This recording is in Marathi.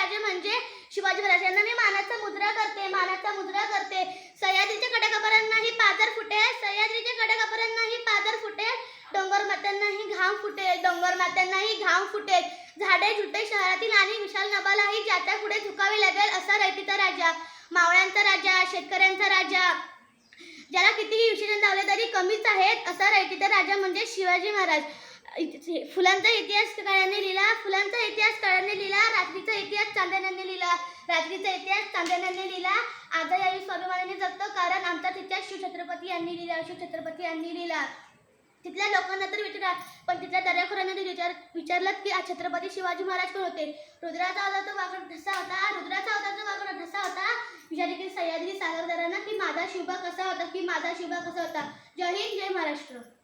राजे म्हणजे शिवाजी महाराजांना मी मानाचा मुद्रा करते मानाचा मुद्रा करते. सह्याद्रीच्या कडाकापरांनाही पादर फुटे सह्याद्रीच्या कडाकापरांनाही पादर फुटे डोंगर मात्यांनाही घाम फुटेल डोंगर मात्यांनाही घाम फुटेल झाडे झुटे शहरातील आणि विशाल नबालाही ज्याच्या पुढे झुकावे लागेल असा रयतीचा राजा मावळ्यांचा राजा शेतकऱ्यांचा राजा ज्याला कितीही विशेषण लावले तरी कमीच आहेत असा रयतीचा राजा म्हणजे शिवाजी महाराज. फुलांचा इतिहास काळाने लिहिला. फुलांचा इतिहास काळाने लिहिला. चांदण्याने लिहिला. रात्रीचा इतिहास चांदण्याने लिहिला. आजही आम्ही स्वाभिमानाने जगतो कारण आमचा इतिहास शिवछत्रपती यांनी लिहिला शिवछत्रपती यांनी लिहिला. तिथल्या लोकांना तर विचारा पण तिथल्या दर्याखोऱ्यांना विचार विचारलं की आज छत्रपती शिवाजी महाराज कोण होते? रुद्राचा होता तो वाकड ढसा होता रुद्राचा होता तो वाकड ढसा होता. विचारले की सह्याद्री सागरदारांना की माझा शिवबा कसा होता की माझा शिवबा कसा होता? जय हिंद जय महाराष्ट्र.